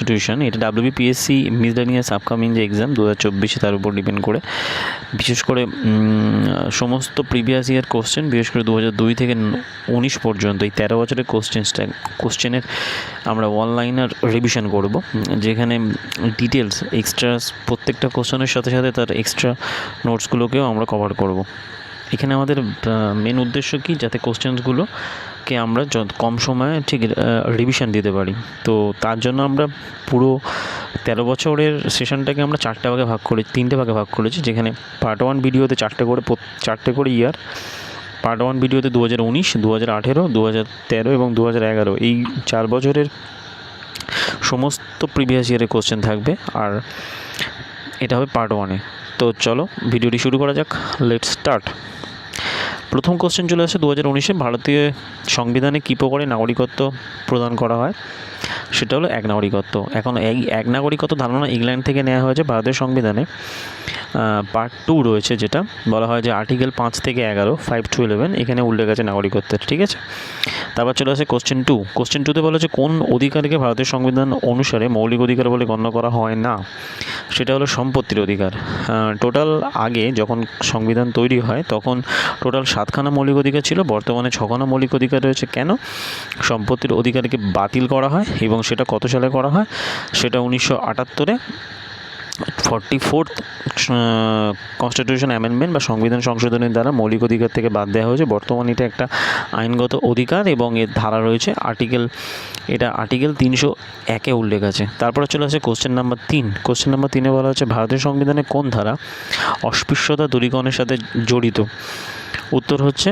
Constitution এটা WBPSC miscellaneous upcoming যে exam দু হাজার চব্বিশে তার উপর ডিপেন্ড করে। বিশেষ করে সমস্ত প্রিভিয়াস ইয়ার কোশ্চেন বিশেষ করে দু হাজার দুই থেকে উনিশ পর্যন্ত, এই তেরো বছরের কোশ্চেন্সটা কোশ্চেনের আমরা অনলাইনার রিভিশন করব, যেখানে ডিটেলস এক্সট্রা প্রত্যেকটা কোশ্চেনের সাথে সাথে তার এক্সট্রা নোটসগুলোকেও আমরা কভার করব। এখানে আমাদের মেন উদ্দেশ্য কি? যাতে কোশ্চেন্সগুলোকে আমরা যত কম সময়ে ঠিক রিভিশন দিতে পারি। তো তার জন্য আমরা পুরো তেরো বছরের সেশনটাকে আমরা চারটে ভাগে ভাগ করে, তিনটে ভাগে ভাগ করেছি, যেখানে পার্ট ওয়ান ভিডিওতে চারটে করে চারটে করে ইয়ার পার্ট ওয়ান ভিডিওতে দু হাজার উনিশ দু হাজার আঠেরো দু হাজার তেরো এবং দু হাজার এগারো। এই চার বছরের সমস্ত প্রিভিয়াস ইয়ারের কোশ্চেন থাকবে, আর এটা হবে পার্ট ওয়ানে তো চলো ভিডিওটি শুরু করা যাক। লেট স্টার্ট প্রথম কোশ্চেন চলে আসে দু হাজার উনিশে ভারতীয় সংবিধানে কী প্রকারে নাগরিকত্ব প্রদান করা হয়? সেটা হলো এক নাগরিকত্ব। এখন এই এক নাগরিকত্ব ধারণা ইংল্যান্ড থেকে নেওয়া হয়েছে ভারতীয় সংবিধানে। পার্ট টু রয়েছে যেটা। বলা হয় যে আর্টিকেল পাঁচ থেকে এগারো ফাইভ টু ইলেভেন এখানে উল্লেখ আছে নাগরিকত্বের, ঠিক আছে? তারপর চলে আসে কোশ্চেন টু কোশ্চেন টুতে বলা হচ্ছে, কোন অধিকারকে ভারতের সংবিধান অনুসারে মৌলিক অধিকার বলে গণ্য করা হয় না? সেটা হলো সম্পত্তির অধিকার। টোটাল আগে যখন সংবিধান তৈরি হয়, তখন টোটাল সাতখানা মৌলিক অধিকার ছিল, বর্তমানে ছখানা মৌলিক অধিকার রয়েছে। কেন? সম্পত্তির অধিকারকে বাতিল করা হয় এবং সেটা কত সালে করা হয়? সেটা উনিশশো আটাত্তরে। ফর্টি ফোর্থ কনস্টিটিউশন অ্যামেন্ডমেন্ট বা সংবিধান সংশোধনের দ্বারা মৌলিক অধিকার থেকে বাদ দেওয়া হয়েছে। বর্তমানে এটা একটা আইনগত অধিকার এবং এর ধারা রয়েছে আর্টিকেল এটা আর্টিকেল তিনশো একে উল্লেখ আছে। তারপরে চলে আসে কোশ্চেন নাম্বার তিন। কোশ্চেন নাম্বার তিনে বলা হচ্ছে ভারতীয় সংবিধানে কোন ধারা অস্পৃশ্যতা দূরীকরণের সাথে জড়িত? উত্তর হচ্ছে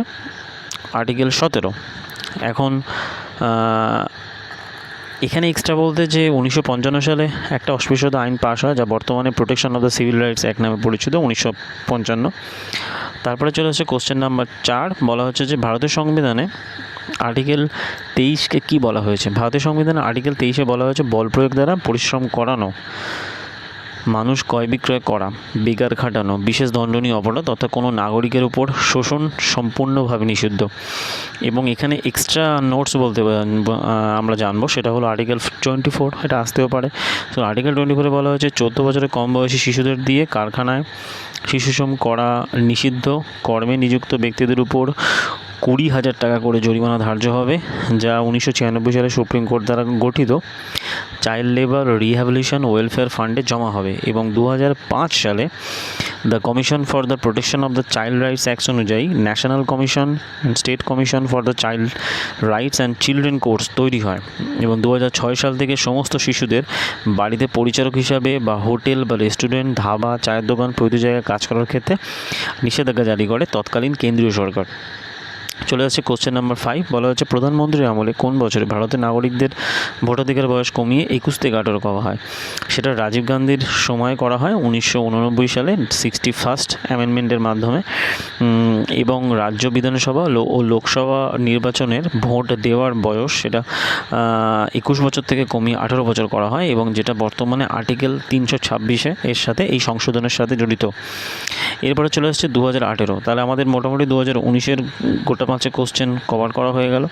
আর্টিকেল সতেরো। এখন এখানে এক্সট্রা বলতে যে উনিশশো পঞ্চান্ন সালে একটা অস্পৃশ্যতা আইন পাশ হয়, যা বর্তমানে protection of the civil rights এক নামে পরিচিত, উনিশশো পঞ্চান্ন। তারপরে চলে আসছে কোশ্চেন নাম্বার চার। বলা হচ্ছে যে ভারতের সংবিধানে আর্টিকেল তেইশকে কী বলা হয়েছে? ভারতের সংবিধানে আর্টিকেল তেইশে বলা হয়েছে বল প্রয়োগ দ্বারা পরিশ্রম করানো। মানুষ ক্রয় বিক্রয় করা, বেকার খাটানো, বিশেষ দণ্ডনীয় অপরাধ অর্থাৎ কোনো নাগরিকের উপর শোষণ সম্পূর্ণভাবে নিষিদ্ধ। এবং এখানে এক্সট্রা নোটস বলতে আমরা জানব, সেটা হলো আর্টিকেল টোয়েন্টি ফোর এটা আসতেও পারে। তো আর্টিকেল টোয়েন্টি ফোরে বলা হয়েছে, চোদ্দ বছরের কম বয়সী শিশুদের দিয়ে কারখানায় শিশুশ্রম করা নিষিদ্ধ, কর্মে নিযুক্ত ব্যক্তিদের উপর কুড়ি হাজার টাকা করে জরিমানা ধার্য হবে, যা উনিশশো ছিয়ানব্বই সালে সুপ্রিম কোর্ট দ্বারা গঠিত। চাইল্ড লেবার রিহ্যাবিলিশন ওয়েলফেয়ার ফান্ডে জমা হবে এবং দু সালে the commission for the protection of the child rights act অনুযায়ী national commission, state commission for the child rights and children courts তৈরি হয় এবং দু সাল থেকে সমস্ত শিশুদের বাড়িতে পরিচারক হিসাবে বা হোটেল বা রেস্টুরেন্ট, ধাবা, চায়ের দোকান, প্রভৃতি জায়গায় কাজ করার ক্ষেত্রে নিষেধাজ্ঞা জারি করে তৎকালীন কেন্দ্রীয় সরকার। চলে আসছে কোশ্চেন নাম্বার ফাইভ বলা হচ্ছে, প্রধানমন্ত্রীর আমলে কোন বছরে ভারতের নাগরিকদের ভোটাধিকার বয়স কমিয়ে একুশ থেকে আঠারো করা হয়? সেটা রাজীব গান্ধীর সময় করা হয়, উনিশশো উননব্বই সালে সিক্সটি ফার্স্ট অ্যামেন্ডমেন্টের মাধ্যমে। এবং রাজ্য বিধানসভা ও লোকসভা নির্বাচনের ভোট দেওয়ার বয়স সেটা একুশ বছর থেকে কমিয়ে আঠারো বছর করা হয় এবং যেটা বর্তমানে আর্টিকেল তিনশো ছাব্বিশে এর সাথে, এই সংশোধনের সাথে জড়িত। এরপরে চলে আসছে দু হাজার আঠেরো। তাহলে আমাদের মোটামুটি দু হাজার উনিশের গোটা পাঁচে কোশ্চেন কভার করা হয়ে গেল।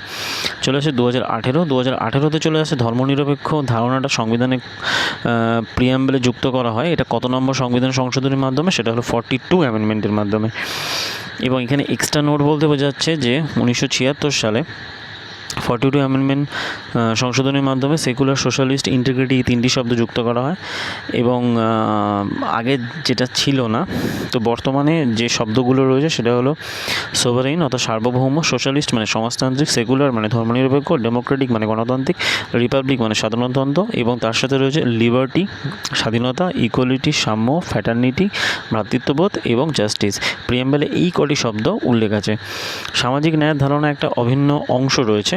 চলে আসে দু হাজার আঠেরো। দু হাজার আঠেরোতে চলে আসে ধর্মনিরপেক্ষ ধারণাটা সংবিধানে প্রিয়াম্বেলে যুক্ত করা হয়। এটা কত নম্বর সংবিধান সংশোধনের মাধ্যমে? সেটা হলো ফর্টি টু অ্যামেন্ডমেন্টের মাধ্যমে। এবং এখানে এক্সট্রা নোট বলতে বোঝাচ্ছে যে উনিশশো ছিয়াত্তর সালে ফর্টি টু অ্যামেন্ডমেন্ট সংশোধনের মাধ্যমে সেকুলার সোশ্যালিস্ট ইন্টিগ্রিটি এই তিনটি শব্দ যুক্ত করা হয় এবং আগে যেটা ছিল না, তো বর্তমানে যে শব্দগুলো রয়েছে সেটা হলো সোভারেইন অর্থাৎ সার্বভৌম সোশ্যালিস্ট মানে সমাজতান্ত্রিক সেকুলার মানে ধর্মনিরপেক্ষ ডেমোক্রেটিক মানে গণতান্ত্রিক রিপাবলিক মানে সাধারণতন্ত্র এবং তার সাথে রয়েছে লিবার্টি স্বাধীনতা ইকুয়ালিটি সাম্য ফ্যাটার্নিটি ভ্রাতৃত্ববোধ এবং জাস্টিস প্রিয়াম্বেলে এই কটি শব্দ উল্লেখ আছে। সামাজিক ন্যায়ের ধারণা একটা অভিন্ন অংশ রয়েছে।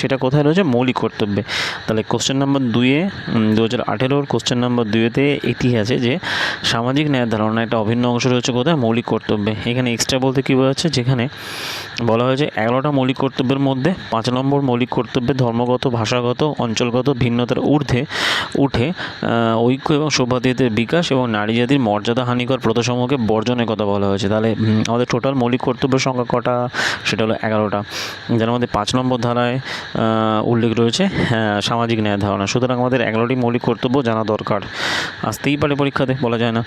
সেটা কোথায় রয়েছে? মৌলিক কর্তব্যে। তাহলে কোশ্চেন নাম্বার দুইয়ে দু হাজার আঠেরোর কোশ্চেন নাম্বার দুইয়েতে আছে যে, সামাজিক ন্যায়ের ধারণা একটা অভিন্ন অংশ রয়েছে কোথায়? মৌলিক কর্তব্যে। এখানে এক্সট্রা বলতে কী বোঝাচ্ছে? যেখানে বলা হয়েছে এগারোটা মৌলিক কর্তব্যের মধ্যে পাঁচ নম্বর মৌলিক কর্তব্যে ধর্মগত, ভাষাগত, অঞ্চলগত ভিন্নতার ঊর্ধ্বে উঠে ঐক্য এবং সৌভাতৃত্বের বিকাশ এবং নারী জাতির মর্যাদা হানিকর প্রথাসমূহকে বর্জনের কথা বলা হয়েছে। তাহলে আমাদের টোটাল মৌলিক কর্তব্যের সংখ্যা কটা? সেটা হলো এগারোটা। যার মধ্যে পাঁচ নম্বর ধারায় আহ, উল্লেখ রয়েছে হ্যাঁ, সামাজিক ন্যায় ধারণা। সুতরাং আমাদের এগারোটি মৌলিক কর্তব্য জানা দরকার। আসতেই পারে পরীক্ষাতে বলা যায় না।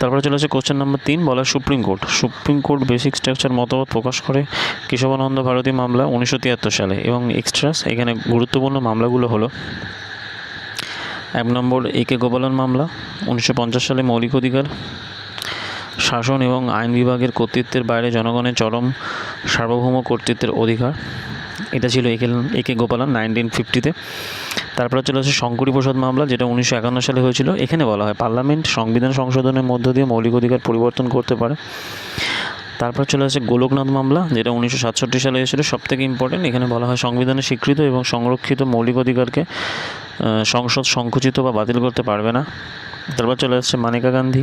তারপরে চলে আসে কোশ্চেন নাম্বার তিন বলা supreme court. Supreme court basic structure মতামত প্রকাশ করে কেশবানন্দ ভারতী মামলা উনিশশো তিয়াত্তর সালে এবং এক্সট্রাস এখানে গুরুত্বপূর্ণ মামলাগুলো হলো এক নম্বর এ কে গোপালন মামলা উনিশশো পঞ্চাশ সালে মৌলিক অধিকার শাসন এবং আইন বিভাগের কর্তৃত্বের বাইরে জনগণের চরম সার্বভৌম কর্তৃত্বের অধিকার। এটা ছিল একে একে গোপালন নাইনটিন ফিফটিতে তারপরে চলে আসে শঙ্করী প্রসাদ মামলা, যেটা উনিশশো একান্ন সালে হয়েছিল। এখানে বলা হয়, পার্লামেন্ট সংবিধান সংশোধনের মধ্য দিয়ে মৌলিক অধিকার পরিবর্তন করতে পারে। তারপর চলে আসে গোলকনাথ মামলা, যেটা উনিশশো সাতষট্টি সালে এসেছিল সব থেকে ইম্পর্টেন্ট এখানে বলা হয় সংবিধানে স্বীকৃত এবং সংরক্ষিত মৌলিক অধিকারকে সংসদ সংকুচিত বা বাতিল করতে পারবে না। তারপর চলে আসছে মানেকা গান্ধী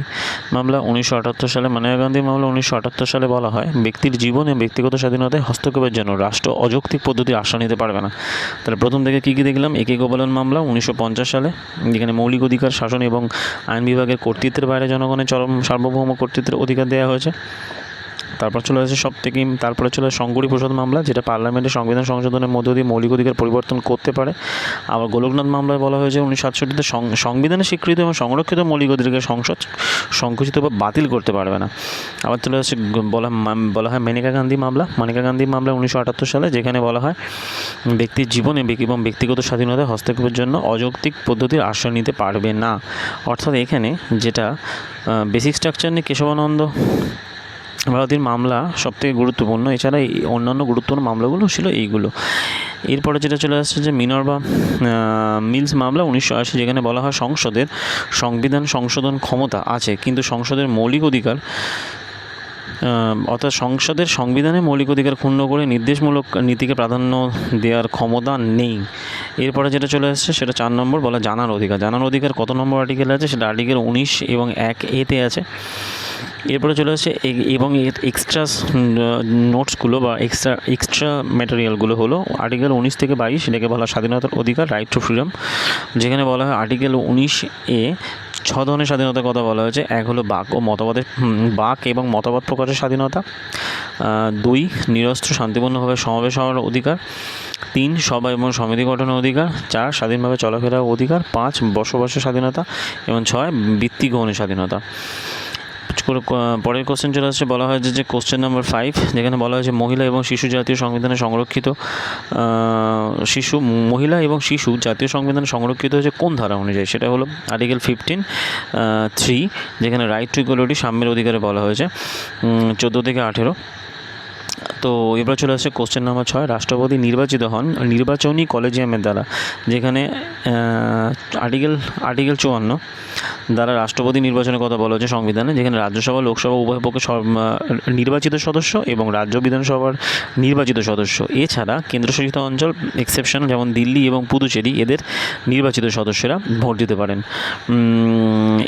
মামলা, উনিশশো আটাত্তর সালে। মানেকা গান্ধী মামলা উনিশশো আটাত্তর সালে বলা হয়, ব্যক্তির জীবন ব্যক্তিগত স্বাধীনতায় হস্তক্ষেপের জন্য রাষ্ট্র অযৌক্তিক পদ্ধতির আশ্রয় নিতে পারবে না। তাহলে প্রথম থেকে কী কী দেখলাম? একে গোপালন মামলা, উনিশশো পঞ্চাশ সালে, যেখানে মৌলিক অধিকার, শাসন এবং আইন বিভাগের কর্তৃত্বের বাইরে জনগণের চরম সার্বভৌম কর্তৃত্বের অধিকার দেওয়া হয়েছে। তারপর চলে আসে সব থেকে তারপরে চলে আসে শঙ্করী প্রসাদ মামলা, যেটা পার্লামেন্টের সংবিধান সংশোধনের মধ্য দিয়ে মৌলিক অধিকার পরিবর্তন করতে পারে। আবার গোলকনাথ মামলায় বলা হয়েছে উনিশশো সাতষট্টিতে সংবিধানে স্বীকৃত এবং সংরক্ষিত মৌলিক অধিকার সংসদ সংকুচিত বা বাতিল করতে পারবে না। আবার চলে আসছে গ- বলা বলা হয় মেনিকা গান্ধী মামলা। মানিকা গান্ধী মামলা উনিশশো আটাত্তর সালে, যেখানে বলা হয় ব্যক্তির জীবনে এবং ব্যক্তিগত স্বাধীনতায় হস্তক্ষেপের জন্য অযৌক্তিক পদ্ধতির আশ্রয় নিতে পারবে না। অর্থাৎ এখানে যেটা বেসিক স্ট্রাকচার নিয়ে কেশবানন্দ ভারতীর মামলা সবথেকে গুরুত্বপূর্ণ। এছাড়া অন্যান্য গুরুত্বপূর্ণ মামলাগুলো ছিল এইগুলো। এরপরে যেটা চলে আসছে যে মিনার্ভা মিলস মামলা উনিশশো আশি, যেখানে বলা হয় সংসদের সংবিধান সংশোধন ক্ষমতা আছে, কিন্তু সংসদের মৌলিক অধিকার অর্থাৎ সংসদের সংবিধানে মৌলিক অধিকার ক্ষুণ্ণ করে নির্দেশমূলক নীতিকে প্রাধান্য দেওয়ার ক্ষমতা নেই। এরপরে যেটা চলে আসছে, সেটা চার নম্বর বলা জানার অধিকার। জানার অধিকার কত নম্বর আর্টিকেল আছে? সেটা আর্টিকেল উনিশ এবং এক এতে আছে। এরপরে চলে আসছে এবং এর এক্সট্রা নোটসগুলো বা এক্সট্রা এক্সট্রা ম্যাটেরিয়ালগুলো হলো আর্টিকেল উনিশ থেকে বাইশ, এটাকে বলা স্বাধীনতার অধিকার রাইট টু ফ্রিডম যেখানে বলা হয় আর্টিকেল উনিশ এ ছ ধরনের স্বাধীনতার কথা বলা হয়েছে। এক হলো বাক ও মতবাদের বাক এবং মতবাদ প্রকাশের স্বাধীনতা। দুই, নিরস্ত্র, শান্তিপূর্ণভাবে সমাবেশ হওয়ার অধিকার। তিন, সভা এবং সমিতি গঠনের অধিকার। চার, স্বাধীনভাবে চলাফেরার অধিকার। পাঁচ, বসবাসের স্বাধীনতা। এবং ছয় বৃত্তি গ্রহণের স্বাধীনতা। পরের কোশ্চেন চলে আসছে, বলা হয়েছে যে কোশ্চেন নাম্বার ফাইভ যেখানে বলা হয়েছে মহিলা এবং শিশু জাতীয় সংবিধানে সংরক্ষিত শিশু, মহিলা এবং শিশু জাতীয় সংবিধানে সংরক্ষিত হয়েছে কোন ধারা অনুযায়ী? সেটা হলো আর্টিকেল ফিফটিন থ্রি যেখানে রাইট টু ইকুয়ালিটি সাম্যের অধিকারে বলা হয়েছে। চোদ্দ থেকে আঠেরো। তো এবার চলে আসছে কোশ্চেন নাম্বার ছয়। রাষ্ট্রপতি নির্বাচিত হন নির্বাচনী কলেজিয়ামের দ্বারা, যেখানে আর্টিকেল আর্টিকেল চুয়ান্ন দ্বারা রাষ্ট্রপতি নির্বাচনের কথা বলা হয়েছে সংবিধানে, যেখানে রাজ্যসভা, লোকসভা, উভয় পক্ষে নির্বাচিত সদস্য এবং রাজ্য বিধানসভার নির্বাচিত সদস্য। এছাড়া কেন্দ্রশাসিত অঞ্চল এক্সেপশন যেমন দিল্লি এবং পুদুচেরি, এদের নির্বাচিত সদস্যরা ভোট দিতে পারেন।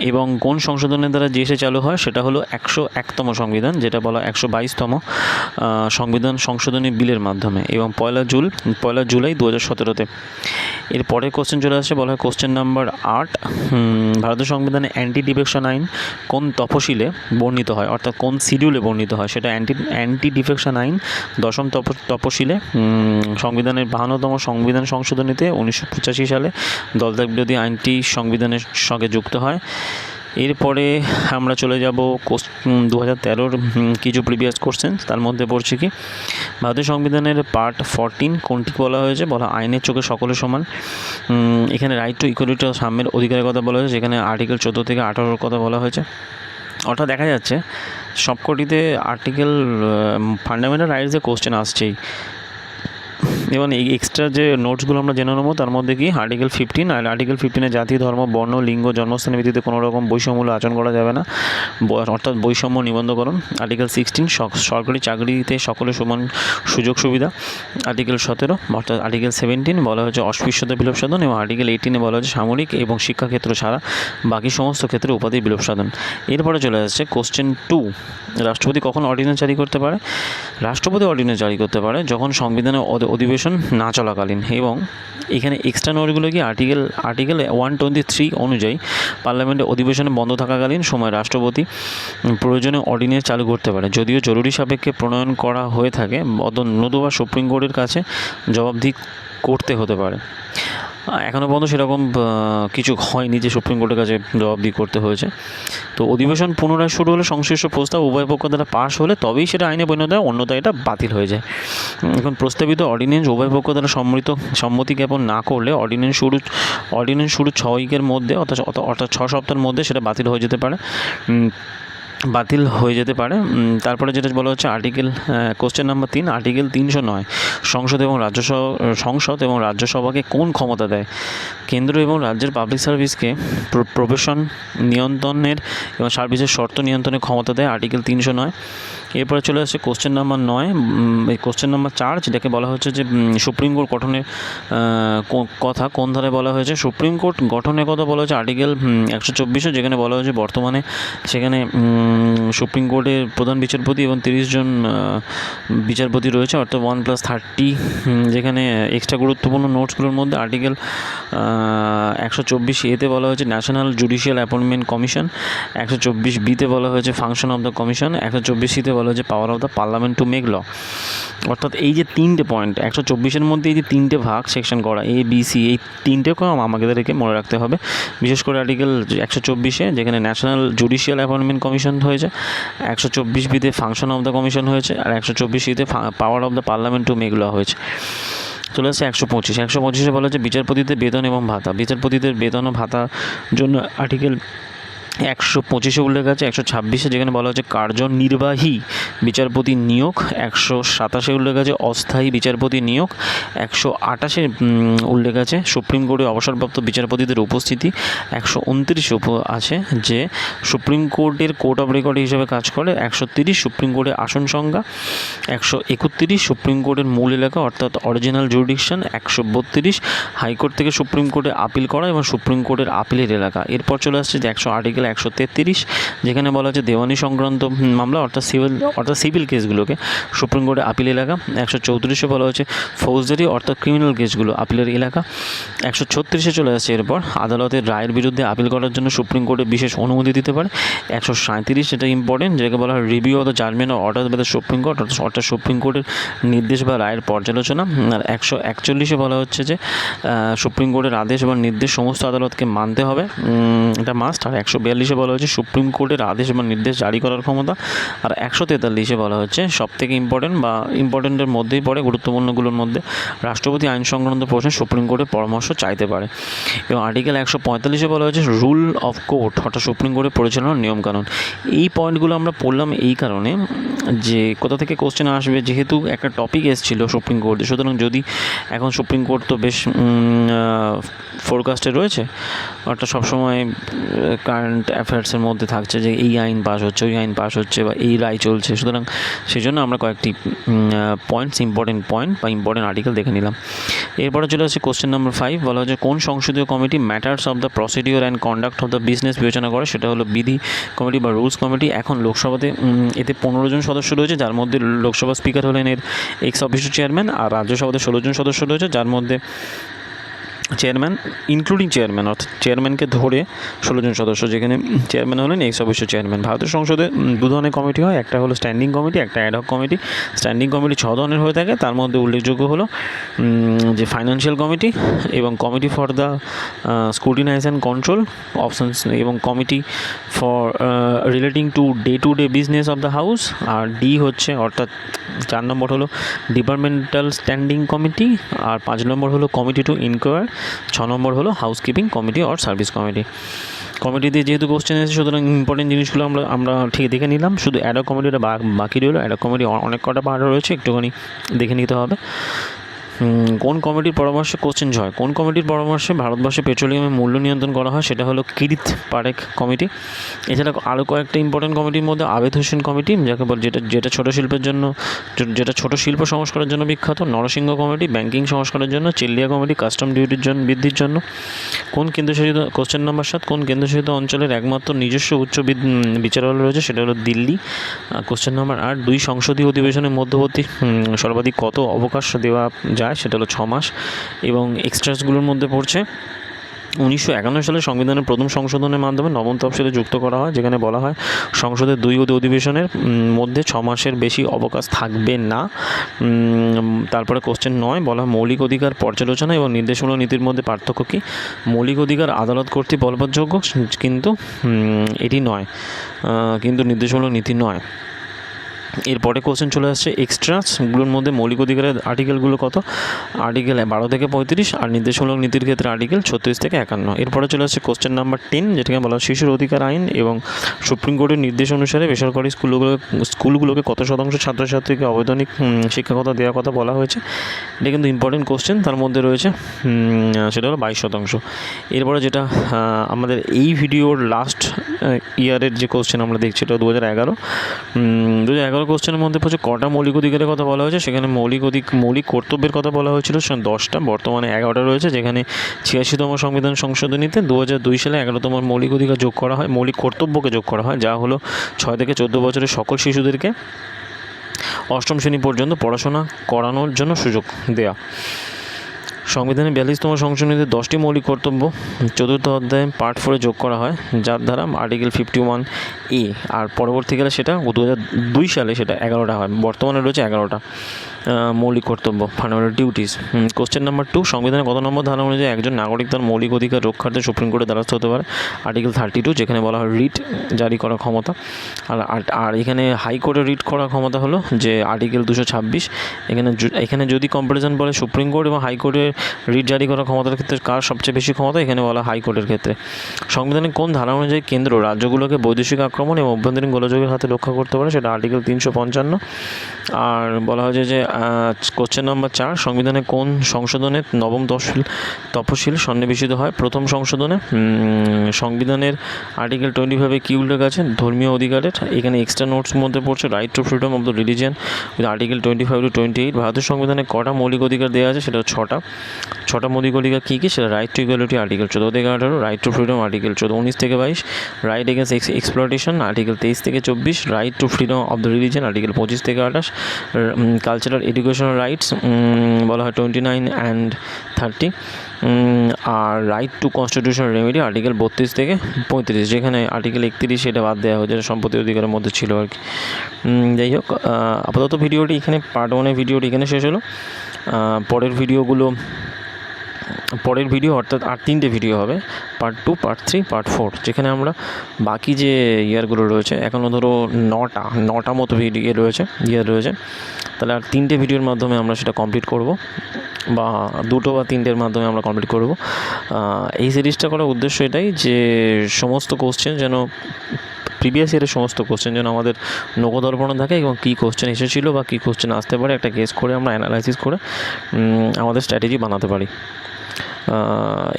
এবং কোন সংশোধনের দ্বারা যে এসে চালু হয়, সেটা হলো একশো একতম সংবিধান, যেটা বলা একশো বাইশতম সংবিধান সংশোধনী বিলের মাধ্যমে এবং পয়লা জুল, পয়লা জুলাই দু হাজার সতেরোতে। এর পরের কোশ্চেন চলে আসছে বলা হয় কোশ্চেন নাম্বার আট ভারতীয় সংবিধানে অ্যান্টি ডিফেকশন আইন কোন তপশিলে বর্ণিত হয়? অর্থাৎ কোন শিডিউলে বর্ণিত হয়? সেটা অ্যান্টি অ্যান্টি ডিফেকশন আইন, দশম তপ তপশিলে সংবিধানের বাহান্নতম সংবিধান সংশোধনীতে উনিশশো পঁচাশি সালে দলত্যাগ বিরোধী আইনটি সংবিধানের সঙ্গে যুক্ত হয়। এরপরে আমরা চলে যাব দু হাজার কিছু প্রিভিয়াস কোশ্চেন তার মধ্যে পড়ছে কি, ভারতীয় সংবিধানের পার্ট ফরটিন কোনটি বলা হয়েছে? বলা, আইনের চোখে সকলে সমান। এখানে রাইট টু ইকুয়ালিটি ও সাম্যের অধিকারের কথা বলা হয়েছে, যেখানে আর্টিকেল চোদ্দ থেকে আঠারোর কথা বলা হয়েছে। অর্থাৎ দেখা যাচ্ছে, সবকটিতে আর্টিকেল ফান্ডামেন্টাল রাইটসের কোশ্চেন আসছেই। এবং এই এক্সট্রা যে নোটসগুলো আমরা জেনে নেব, তার মধ্যে কি? আর্টিকেল ফিফটিন আর আর্টিকেল ফিফটিনে জাতি, ধর্ম, বর্ণ, লিঙ্গ, জন্মস্থানের ভিত্তিতে কোনো রকম বৈষম্য আচরণ করা যাবে না। অর্থাৎ বৈষম্য নিবন্ধকরণ। আর্টিকেল সিক্সটিন সরকারি চাকরিতে সকলের সমান সুযোগ সুবিধা। আর্টিকেল সতেরো, অর্থাৎ আর্টিকেল সেভেন্টিন বলা হয়েছে অস্পৃশ্যতা বিলোপ সাধন এবং আর্টিকেল এইটিনে বলা হয়েছে সামরিক এবং শিক্ষাক্ষেত্র ছাড়া বাকি সমস্ত ক্ষেত্রে উপাধি বিলোপ সাধন। এরপরে চলে আসছে কোশ্চেন টু রাষ্ট্রপতি কখন অর্ডিন্যান্স জারি করতে পারে? রাষ্ট্রপতি অর্ডিন্যান্স জারি করতে পারে যখন সংবিধানের অধিবেশন না চলাকালীন। এবং এখানে এক্সট্রা নোটগুলো কি? Article article one twenty three অনুযায়ী পার্লামেন্টের অধিবেশনে বন্ধ থাকাকালীন সময় রাষ্ট্রপতি প্রয়োজনে অর্ডিন্যান্স চালু করতে পারে। যদিও জরুরি সাপেক্ষে প্রণয়ন করা হয়ে থাকে নতুবা সুপ্রিম কোর্টের কাছে জবাবদিহি করতে হতে পারে। এখনও পর্যন্ত সেরকম কিছু হয়নি যে সুপ্রিম কোর্টের কাছে জবাবদিহি করতে হয়েছে। তো অধিবেশন পুনরায় শুরু হলে সংশ্লিষ্ট প্রস্তাব উভয় পক্ষ দ্বারা পাশ হলে তবেই সেটা আইনে পরিণত হয়, অন্যথায় এটা বাতিল হয়ে যায়। এখন প্রস্তাবিত অর্ডিন্যান্স উভয় পক্ষ দ্বারা সম্মিলিত সম্মতি জ্ঞাপন না করলে অর্ডিন্যান্স শুরু অর্ডিন্যান্স শুরু ছ উইকের মধ্যে অর্থাৎ অর্থাৎ- ছ সপ্তাহের মধ্যে সেটা বাতিল হয়ে যেতে পারে। বাতিল হয়ে যেতে পারে। তারপরে যেটা বলা হচ্ছে আর্টিকেল কোশ্চেন নাম্বার তিন আর্টিকেল তিনশো নয়, সংসদ এবং রাজ্যসভা সংসদ এবং রাজ্যসভাকে কোন ক্ষমতা দেয়? কেন্দ্র এবং রাজ্যের পাবলিক সার্ভিসকে প্রফেশন নিয়ন্ত্রণের এবং সার্ভিসের শর্ত নিয়ন্ত্রণের ক্ষমতা দেয় আর্টিকেল তিনশো নয়। এরপরে চলে আসছে কোশ্চেন নাম্বার নয়। এই কোশ্চেন নাম্বার চার, যেটাকে বলা হচ্ছে যে সুপ্রিম কোর্ট গঠনের কথা কোন ধারে বলা হয়েছে? সুপ্রিম কোর্ট গঠনের কথা বলা হয়েছে আর্টিকেল একশো চব্বিশে, যেখানে বলা হয়েছে বর্তমানে সেখানে সুপ্রিম কোর্টের প্রধান বিচারপতি এবং তিরিশ জন বিচারপতি রয়েছে, অর্থাৎ ওয়ান প্লাস থার্টি যেখানে এক্সট্রা গুরুত্বপূর্ণ নোটসগুলোর মধ্যে আর্টিকেল একশো চব্বিশ এতে বলা হয়েছে ন্যাশনাল জুডিশিয়াল অ্যাপয়েন্টমেন্ট কমিশন একশো চব্বিশ বিতে বলা হয়েছে ফাংশন অফ দ্য কমিশন একশো চব্বিশ সিতে বলা হয়েছে power of the parliament to make law অর্থাৎ এই যে তিনটে পয়েন্ট একশো চব্বিশের মধ্যে এই যে তিনটে ভাগ সেকশন করা এ বি সি এই তিনটে তিনটেকেও আমাদেরকে মনে রাখতে হবে। বিশেষ করে আর্টিকেল একশো চব্বিশে, যেখানে ন্যাশনাল জুডিশিয়াল অ্যাপয়েন্টমেন্ট কমিশন হয়েছে, একশো চব্বিশ বিতে ফাংশন অফ দ্য কমিশন হয়েছে, আর একশো চব্বিশ সিতে power of the parliament to make law হয়েছে। চলে আসছে একশো পঁচিশ। একশো পঁচিশে বলা হচ্ছে বিচারপতিদের বেতন এবং ভাতা। বিচারপতিদের বেতন ও ভাতার জন্য আর্টিকেল একশো পঁচিশে উল্লেখ আছে একশো ছাব্বিশে যেখানে বলা হচ্ছে কার্যনির্বাহী বিচারপতি নিয়োগ, একশো সাতাশে উল্লেখ আছে, অস্থায়ী বিচারপতি নিয়োগ, একশো আটাশে উল্লেখ আছে, সুপ্রিম কোর্টে অবসরপ্রাপ্ত বিচারপতিদের উপস্থিতি, একশো উনত্রিশে আছে, যে সুপ্রিম কোর্টের কোর্ট অফ রেকর্ড হিসেবে কাজ করে, একশো তিরিশ সুপ্রিম কোর্টের আসন সংখ্যা একশো একত্রিশ সুপ্রিম কোর্টের মূল এলাকা, অর্থাৎ অরিজিনাল জুরিডিকশন একশো বত্রিশ হাইকোর্ট থেকে সুপ্রিম কোর্টে আপিল করা এবং সুপ্রিম কোর্টের আপিলের এলাকা। এরপর চলে আসছে যে একশো আর্টিকেল একশো তেত্রিশ, যেখানে বলা হচ্ছে দেওয়ানি সংক্রান্ত মামলা, অর্থাৎ সিভিল অর্থাৎ সিভিল কেসগুলোকে সুপ্রিম কোর্টে আপিল এলাকা, একশো চৌত্রিশে বলা হয়েছে ফৌজদারি অর্থাৎ ক্রিমিনাল কেসগুলো আপিলের এলাকা, একশো ছত্রিশে চলে আসছে এরপর আদালতের রায়ের বিরুদ্ধে আপিল করার জন্য সুপ্রিম কোর্টে বিশেষ অনুমতি দিতে পারে। একশো সাঁত্রিশ যেটা ইম্পর্টেন্ট যেটাকে বলা হয় review of the judgement order by the supreme court অর্থাৎ অর্থাৎ সুপ্রিম কোর্টের নির্দেশ বা রায়ের পর্যালোচনা। আর একশো একচল্লিশে বলা হচ্ছে যে সুপ্রিম কোর্টের আদেশ এবং নির্দেশ সমস্ত আদালতকে মানতে হবে। এটা মাস্ট আর একশো বিয়াল্লিশে বলা হচ্ছে সুপ্রিম কোর্টের আদেশ বা নির্দেশ জারি করার ক্ষমতা। আর একশো তেতাল্লিশে বলা হচ্ছে সব থেকে ইম্পর্টেন্ট বা ইম্পর্টেন্টের মধ্যেই পড়ে, গুরুত্বপূর্ণগুলোর মধ্যে রাষ্ট্রপতি আইন সংক্রান্ত প্রশ্নে সুপ্রিম কোর্টের পরামর্শ চাইতে পারে। এবং আর্টিকেল একশো পঁয়তাল্লিশে বলা হয়েছে রুল অফ কোর্ট অর্থাৎ সুপ্রিম কোর্টের পরিচালনার নিয়মকানুন। এই পয়েন্টগুলো আমরা পড়লাম এই কারণে যে কোথা থেকে কোশ্চেন আসবে, যেহেতু একটা টপিক এসেছিল সুপ্রিম কোর্টে, সুতরাং যদি এখন সুপ্রিম কোর্ট তো বেশ ফোরকাস্টে রয়েছে, অর্থাৎ সবসময় কারেন্ট অ্যাফেয়ার্সের মধ্যে থাকছে যে এই আইন পাস হচ্ছে, ওই আইন পাস হচ্ছে বা এই রায় চলছে সুতরাং সেই জন্য আমরা কয়েকটি পয়েন্টস ইম্পর্টেন্ট পয়েন্ট বা ইম্পর্টেন্ট আর্টিকেল দেখে নিলাম। এরপরে চলে আসছে কোশ্চেন নাম্বার ফাইভ বলা হচ্ছে কোন সংসদীয় committee matters of the procedure and conduct of the business বিবেচনা করে, সেটা হলো বিধি কমিটি বা রুলস কমিটি। এখন লোকসভাতে এতে পনেরো জন সদস্য রয়েছে, যার মধ্যে লোকসভা স্পিকার হলেন এর এক্স অফিসিয়াল চেয়ারম্যান আর রাজ্যসভাতে ষোলো জন সদস্য রয়েছে, যার মধ্যে চেয়ারম্যান ইনক্লুডিং চেয়ারম্যান অর্থাৎ চেয়ারম্যানকে ধরে ষোলো জন সদস্য যেখানে চেয়ারম্যান হলেন এক্স অফিসিয়াল চেয়ারম্যান ভারতের সংসদে দু ধরনের কমিটি হয়, একটা হলো স্ট্যান্ডিং কমিটি একটা অ্যাডহক কমিটি স্ট্যান্ডিং কমিটি ছ ধরনের হয়ে থাকে, তার মধ্যে উল্লেখযোগ্য হলো যে ফাইন্যান্সিয়াল কমিটি এবং committee for the scrutinize and control options এবং committee for relating to day to day business of the house R D হচ্ছে, অর্থাৎ চার নম্বর হলো ডিপার্টমেন্টাল স্ট্যান্ডিং কমিটি আর পাঁচ নম্বর হলো কমিটি টু ইনকোয়ার ছ নম্বর হলো housekeeping committee or service committee committee দিয়ে যেহেতু কোশ্চেন এসেছে, সুতরাং ইম্পর্টেন্ট জিনিসগুলো আমরা আমরা ঠিক দেখে নিলাম। শুধু অ্যাডক কমিটিটা বাকি রইল। অ্যাডক কমিটি অনেক কটা পার্ট রয়েছে, একটুখানি দেখে নিতে হবে। কোন কমিটির পরামর্শে কোশ্চেন হয়? কোন কমিটির পরামর্শে ভারতবর্ষে পেট্রোলিয়ামের মূল্য নিয়ন্ত্রণ করা হয়? সেটা হলো কিরিত পারেক কমিটি। এছাড়া আরও কয়েকটা ইম্পর্টেন্ট কমিটির মধ্যে আবেদ হোসেন কমিটি, যাকে বল যেটা যেটা ছোটো শিল্পের জন্য যেটা ছোট শিল্প সংস্কারের জন্য বিখ্যাত। নরসিংহ কমিটি ব্যাংকিং সংস্কারের জন্য, চেল্লিয়া কমিটি কাস্টম ডিউটির জন্য বৃদ্ধির জন্য। কোন কেন্দ্রশাসিত কোশ্চেন নাম্বার সাত, কোন কেন্দ্রশাসিত অঞ্চলের একমাত্র নিজস্ব উচ্চ বিচারালয় রয়েছে? সেটা হলো দিল্লি। কোশ্চেন নাম্বার আট, দুই সংসদীয় অধিবেশনের মধ্যবর্তী সর্বাধিক কত অবকাশ দেওয়া যায়, সেটা হলো ছ মাস। এবং এক্সট্রাসগুলোর মধ্যে পড়ছে। উনিশশো একান্ন সালে সংবিধানের প্রথম সংশোধনের মাধ্যমে নবম তফসিলে যুক্ত করা হয়, যেখানে বলা হয়, সংসদের দুই অধি- অধিবেশনের মধ্যে ছ মাসের বেশি অবকাশ থাকবে না। তারপরে কোশ্চেন নয়, বলা মৌলিক অধিকার পর্যালোচনা এবং নির্দেশমূলক নীতির মধ্যে পার্থক্য কী? মৌলিক অধিকার আদালত কর্তৃক বলবৎযোগ্য, কিন্তু এটি নয়। কিন্তু নির্দেশমূলক নীতি নয়। এরপরে কোশ্চেন চলে আসছে এক্সট্রাসগুলোর মধ্যে মৌলিক অধিকারের আর্টিকেলগুলো কত? আর্টিকেল বারো থেকে পঁয়ত্রিশ আর নির্দেশমূলক নীতির ক্ষেত্রে আর্টিকেল ছত্রিশ থেকে একান্ন। এরপরে চলে আসছে কোশ্চেন নাম্বার টেন যেটাকে বলা হয় শিশুর অধিকার আইন এবং সুপ্রিম কোর্টের নির্দেশ অনুসারে বেসরকারি স্কুলগুলো স্কুলগুলোকে কত শতাংশ ছাত্রছাত্রীকে অবৈতনিক উম, শিক্ষাগত দেওয়ার কথা বলা হয়েছে। এটা কিন্তু ইম্পর্টেন্ট কোশ্চেন তার মধ্যে রয়েছে সেটা হলো বাইশ শতাংশ। এরপরে যেটা আমাদের এই ভিডিওর লাস্ট ইয়ারের যে কোশ্চেন আমরা দেখছি এটা দু হাজার এগারো। দু হাজার এগারো কোশ্চেনের মধ্যে পড়ছে কটা মৌলিক অধিকারের কথা বলা হয়েছে। সেখানে মৌলিক অধিক, মৌলিক কর্তব্যের কথা বলা হয়েছিল। দশটা, বর্তমানে এগারোটা রয়েছে, যেখানে ছিয়াশিতম সংবিধান সংশোধনীতে দু হাজার দুই সালে এগারোতম মৌলিক অধিকার যোগ করা হয়, মৌলিক কর্তব্যকে যোগ করা হয়, যা হলো ছয় থেকে চোদ্দ বছরের সকল শিশুদেরকে অষ্টম শ্রেণি পর্যন্ত পড়াশোনা করানোর জন্য সুযোগ দেয়া। সংবিধানের বিয়াল্লিশতম সংশোধনীতে দশটি মৌলিক কর্তব্য। চতুর্থ অধ্যায়ে পার্ট ফোরে যোগ করা হয়, যার দ্বারা আর্টিকেল ফিফটি ওয়ান এ, আর পরবর্তীকালে সেটা দু সালে সেটা এগারোটা হয়, বর্তমানে রয়েছে এগারোটা। মৌলিক কর্তব্য fundamental duties question number two সংবিধানের কত নম্বর ধারা অনুযায়ী একজন নাগরিক তার মৌলিক অধিকার রক্ষার্থে সুপ্রিম কোর্টের দ্বারস্থ হতে পারে। আর্টিকেল থার্টি টু যেখানে বলা হয় রিট জারি করার ক্ষমতা। আর, আর- এখানে হাইকোর্টে রিট করার ক্ষমতা হলো যে আর্টিকেল দুশো ছাব্বিশ, এখানে এখানে যদি কম্পারিজন বলে সুপ্রিম কোর্ট এবং হাইকোর্টের রিট জারি করার ক্ষমতার ক্ষেত্রে কার সবচেয়ে বেশি ক্ষমতা? এখানে বলা হাইকোর্টের ক্ষেত্রে। সংবিধানের কোন ধারা অনুযায়ী কেন্দ্র রাজ্যগুলোকে বৈদেশিক আক্রমণ এবং অভ্যন্তরীণ গোলযোগের হাতে রক্ষা করতে পারে? সেটা আর্টিকেল তিনশো পঞ্চান্ন। আর বলা হয়েছে যে কোশ্চেন নম্বর চার, সংবিধানে কোন সংশোধনে নবম তফসিল তপশিল সন্নিবেশিত হয়? প্রথম সংশোধনে সংবিধানের আর্টিকেল টোয়েন্টি ফাইভে কী উল্লেখ আছে? ধর্মীয় অধিকারের, এখানে এক্সট্রা নোটস মধ্যে পড়ছে right to freedom of the religion with article twenty five to twenty eight ভারতের সংবিধানে কটা মৌলিক অধিকার দেওয়া আছে? সেটা ছটা। ছটা মৌলিক অধিকার কী কী? সেটা রাইট টু ইকুয়ালিটি আর্টিকেল চোদ্দ থেকে আঠারো রাইট টু ফ্রিডম আর্টিকেল চোদ্দ উনিশ থেকে বাইশ রাইট এগেন্স এক্সপ্লটেশন আর্টিকেল তেইশ থেকে চব্বিশ right to freedom of the religion article পঁচিশ থেকে আঠাশ কালচারাল এডুকেশনাল রাইটস বলা হয় twenty nine and thirty R right to constitutional remedy article বত্রিশ থেকে পঁয়ত্রিশ, যেখানে আর্টিকেল একত্রিশ সেটা বাদ দেওয়া হয়েছে যেটা সম্পত্তি অধিকারের মধ্যে ছিল আর কি। যাই হোক আপাতত ভিডিওটি এখানে পার্ট ওয়ানের ভিডিওটি এখানে শেষ হলো। পরের ভিডিওগুলো পরের ভিডিও অর্থাৎ আর তিনটে ভিডিও হবে part two part three part four যেখানে আমরা বাকি যে ইয়ারগুলো রয়েছে এখনও ধরো নটা নটা মতো ভিডিও রয়েছে ইয়ার রয়েছে, তাহলে আর তিনটে ভিডিওর মাধ্যমে আমরা সেটা কমপ্লিট করব, বা দুটো বা তিনটের মাধ্যমে আমরা কমপ্লিট করব। এই সিরিজটা করার উদ্দেশ্য এটাই যে সমস্ত কোশ্চেন যেন প্রিভিয়াস ইয়ারের সমস্ত কোশ্চেন যেন আমাদের নগদর্পণে থাকে এবং কী কোশ্চেন এসেছিল বা কী কোশ্চেন আসতে পারে, একটা গেস করে আমরা অ্যানালাইসিস করে আমাদের স্ট্র্যাটেজি বানাতে পারি।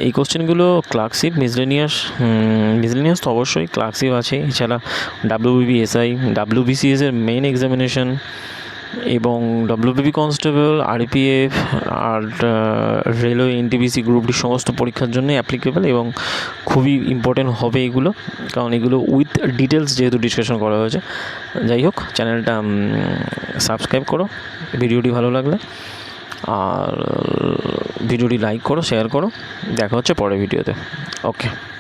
এই কোশ্চেনগুলো ক্লার্কশিপ মিসলেনিয়াস মিসলেনিয়াস তো অবশ্যই ক্লার্কশিপ আছে। এছাড়া ডাব্লিউবিবি এসআই ডাব্লিউবিসিএস এর মেইন এক্সামিনেশন এবং ডব্লিউবিপি কনস্টেবল আরপিএফ আর রেলওয়ে এনটিপিসি গ্রুপটি সমস্ত পরীক্ষার জন্য অ্যাপ্লিকেবল এবং খুবই ইম্পর্টেন্ট হবে এগুলো। কারণ এগুলো উইথ ডিটেলস যেহেতু ডিসকাশন করা হয়েছে। যাই হোক চ্যানেলটা সাবস্ক্রাইব করো। ভিডিওটি ভালো লাগলে। আর ভিডিওটি লাইক করো শেয়ার করো। দেখা হচ্ছে পরের ভিডিওতে। ওকে